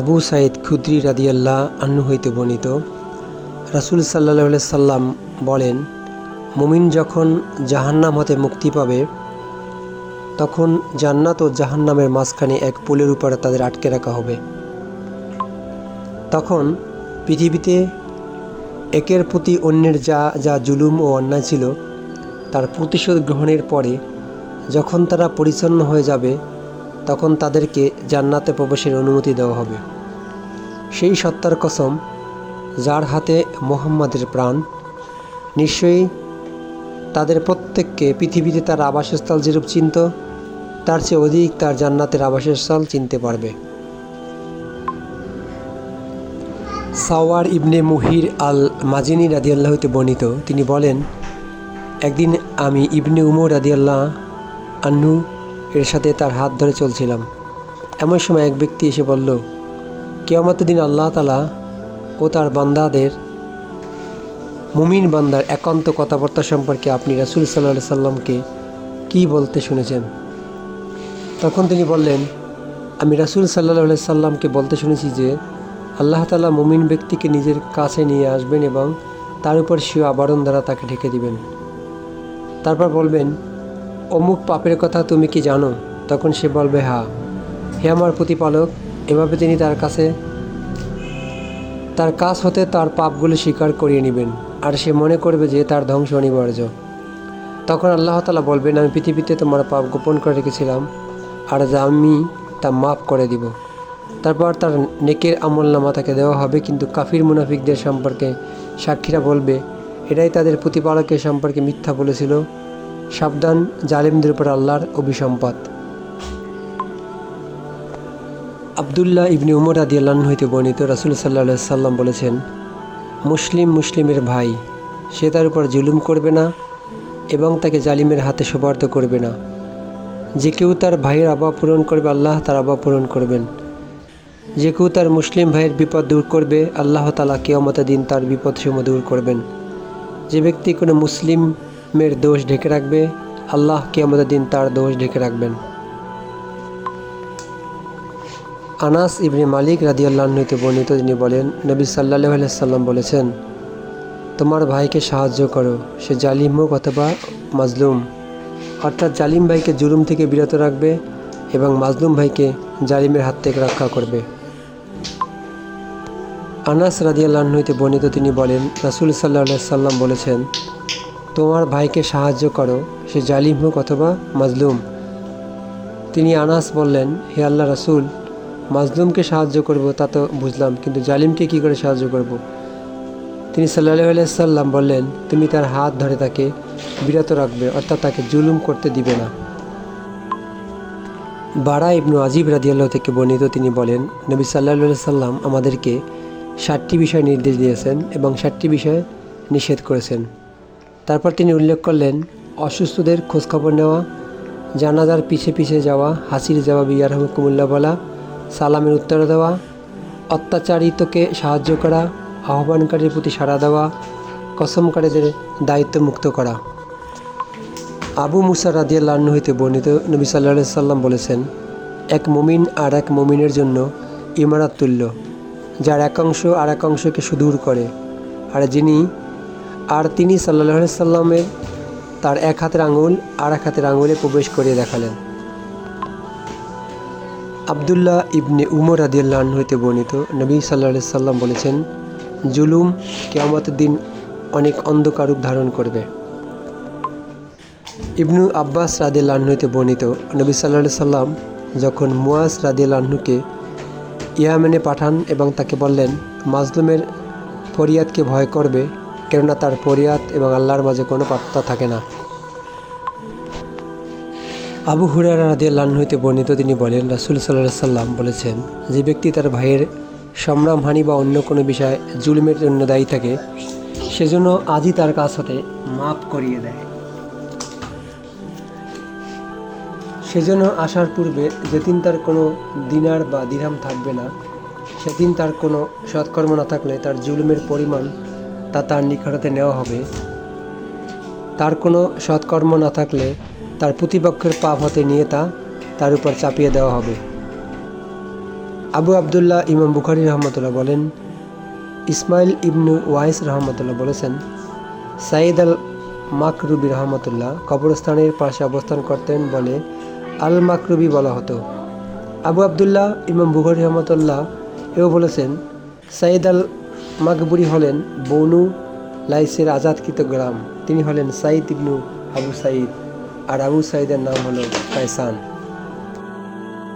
আবু সাইদ খুদ্রি রাদিয়াল্লাহ আন্নু হইতে বর্ণিত, রাসুল সাল্লাহ সাল্লাম বলেন, মুমিন যখন জাহান্নাম হতে মুক্তি পাবে, তখন জান্নাত ও জাহান্নামের মাঝখানে এক পুলের উপরে তাদের আটকে রাখা হবে। তখন পৃথিবীতে একের প্রতি অন্যের যা যা জুলুম ও অন্যায় ছিল, তার প্রতিশোধ গ্রহণের পরে যখন তারা পরিচ্ছন্ন হয়ে যাবে তখন তাদেরকে জান্নাতে প্রবেশের অনুমতি দেওয়া হবে। সেই সত্তার কসম, যার হাতে মোহাম্মদের প্রাণ, নিশ্চয়ই তাদের প্রত্যেককে পৃথিবীতে তার আবাসস্থল যেরূপ চিনত, তার চেয়ে অধিক তার জান্নাতের আবাসস্থল চিনতে পারবে। সাওয়ার ইবনে মুহির আল মাজিনী রাদিয়াল্লাহ হইতে বর্ণিত, তিনি বলেন, একদিন আমি ইবনে উমর রাদিয়াল্লাহ আন্নু এর সাথে তার হাত ধরে চলছিলাম। এমন সময় এক ব্যক্তি এসে বলল, কেয়ামতের দিন আল্লাহ তালা ও তার বান্দাদের, মুমিন বান্দার একান্ত কথাবার্তা সম্পর্কে আপনি রাসুল সাল্লাহ সাল্লামকে কি বলতে শুনেছেন? তখন তিনি বললেন, আমি রাসুল সাল্লাহ সাল্লামকে বলতে শুনেছি যে, আল্লাহ তালা মুমিন ব্যক্তিকে নিজের কাছে নিয়ে আসবেন এবং তার উপর স্বীয় আবরণ দ্বারা তাকে ঢেকে দিবেন। তারপর বলবেন অমুক পাপের কথা তুমি কি জানো? তখন সে বলবে, হা। হে আমার প্রতিপালক, এভাবে তিনি তার কাছে, তার কাজ হতে তার পাপগুলো স্বীকার করিয়ে নেবেন, আর সে মনে করবে যে তার ধ্বংস অনিবার্য। তখন আল্লাহ তালা বলবেন, আমি পৃথিবীতে তোমার পাপ গোপন করে রেখেছিলাম, আর যা আমি তা মাফ করে দিব। তারপর তার নেকের আমল নামা তাকে দেওয়া হবে, কিন্তু কাফির মুনাফিকদের সম্পর্কে সাক্ষীরা বলবে, এটাই তাদের প্রতিপালকের সম্পর্কে মিথ্যা বলেছিল সাবধান জালিমদের উপর আল্লাহর অভিসম্পদ আবদুল্লাহ ইবনি উমর আদি আল্লাহ হইতে বর্ণিত রাসুল সাল্লাহ সাল্লাম বলেছেন, মুসলিম মুসলিমের ভাই, সে তার উপর জুলুম করবে না এবং তাকে জালিমের হাতে সোপার্দ করবে না। যে কেউ তার ভাইয়ের আবাব পূরণ করবে, আল্লাহ তার আবাব পূরণ করবেন। যে কেউ তার মুসলিম ভাইয়ের বিপদ দূর করবে, আল্লাহ তালা কেয়ামতের দিন তার বিপদ বিপদসমূহ দূর করবেন। যে ব্যক্তি কোনো মুসলিমের দোষ ঢেকে রাখবে, আল্লাহ কেয়ামতের দিন তার দোষ ঢেকে রাখবেন। আনাস ইবনে মালিক রাদিয়াল্লাহ হইতে বর্ণিত তিনি বলেন, নবী সাল্লাহ সাল্লাম বলেছেন, তোমার ভাইকে সাহায্য করো, সে জালিম হোক অথবা মাজলুম। অর্থাৎ জালিম ভাইকে জুলুম থেকে বিরত রাখবে এবং মাজলুম ভাইকে জালিমের হাত থেকে রক্ষা করবে। আনাস রাদিয়াল্লাহ হইতে বর্ণিত তিনি বলেন, রাসুল সাল্লাহ সাল্লাম বলেছেন তোমার ভাইকে সাহায্য করো, সে জালিম হোক অথবা মাজলুম। তিনি আনাস বললেন, হে আল্লাহ রাসুল, মাজলুমকে সাহায্য করব, তা তো বুঝলাম, কিন্তু জালিমকে কি করে সাহায্য করব। তিনি সাল্লাহ সাল্লাম বললেন, তুমি তার হাত ধরে তাকে বিরত রাখবে, অর্থাৎ তাকে জুলুম করতে দিবে না। বারা ইবনু আজিব রাদিয়াল্লাহ থেকে বর্ণিত তিনি বলেন, নবী সাল্লাহ সাল্লাম আমাদেরকে ষাটটি বিষয় নির্দেশ দিয়েছেন এবং ষাটটি বিষয় নিষেধ করেছেন। তারপর তিনি উল্লেখ করলেন, অসুস্থদের খোঁজখবর নেওয়া, জানাজার পিছে পিছে যাওয়া, হাসির জবাব ইয়ারহমকুমুল্লা বলা, সালামের উত্তর দেওয়া, অত্যাচারিতকে সাহায্য করা, আহ্বানকারীর প্রতি সাড়া দেওয়া, কসমকারীদের দায়িত্ব মুক্ত করা। আবু মুসা রাদিয়াল্লাহ হইতে বর্ণিত নবী সাল্লাহ সাল্লাম বলেছেন, এক মমিন আর এক মমিনের জন্য ইমারাত তুল্য, যার এক অংশ আর এক অংশকে সুদূর করে, আর যিনি আর তিনি সাল্লাহ সাল্লামের তার এক হাতের আঙুল আর এক হাতের আঙুলে প্রবেশ করিয়ে দেখালেন। আবদুল্লাহ ইবনে উমর আদিয়াল্লাহ হইতে বর্ণিত নবী সাল্লাহ সাল্লাম বলেছেন, জুলুম কেয়ামতের দিন অনেক অন্ধকারূপ ধারণ করবে। ইবনু আব্বাস রাদিয়াল্লাহ হইতে বর্ণিত নবী সাল্লাহ সাল্লাম যখন মুয়াজ রাদিয়াল্লাহকে ইয়ামেনে পাঠান এবং তাকে বললেন, মাজলুমের ফরিয়াদকে ভয় করবে কেননা তার ফরিয়াদ এবং আল্লাহর মাঝে কোনো পাত্তা থাকে না। আবু হুরারা রাদিয়াল্লাহ হইতে বর্ণিত তিনি বলেন, রাসুল সাল্লাহ সাল্লাম বলেছেন, যে ব্যক্তি তার ভাইয়ের সম্রামহানি বা অন্য কোনো বিষয়ে জুলুমের জন্য দায়ী থাকে, সেজন্য আজই তার কাছ হতে মাপ করিয়ে দেয়। সেজন্য আসার পূর্বে যেদিন তার কোনো দিনার বা দিরহাম থাকবে না, সেদিন তার কোনো সৎকর্ম না থাকলে তার জুলুমের পরিমাণ তা তার নিকটতে নেওয়া হবে। তার কোনো সৎকর্ম না থাকলে তার প্রতিপক্ষের পাপ হতে নিয়ে তা তার উপর চাপিয়ে দেওয়া হবে। আবু আবদুল্লাহ ইমাম বুখারি রহমতুল্লাহ বলেন, ইসমাইল ইবনু ওয়াইস রহমতুল্লাহ বলেছেন সাইদ আল মাকরুবি রহমতুল্লাহ কবরস্থানের পাশে অবস্থান করতেন বলে আল মাকরুবি বলা হতো। আবু আবদুল্লাহ ইমাম বুখারি রহমতুল্লাহ এও বলেছেন সাইদ আল মাকবুরি হলেন বনু লাইসের আজাদকৃত গ্রাম। তিনি হলেন সাইদ ইবনু আবু সাইদ আর আবু সাইদের নাম হলো কায়সান।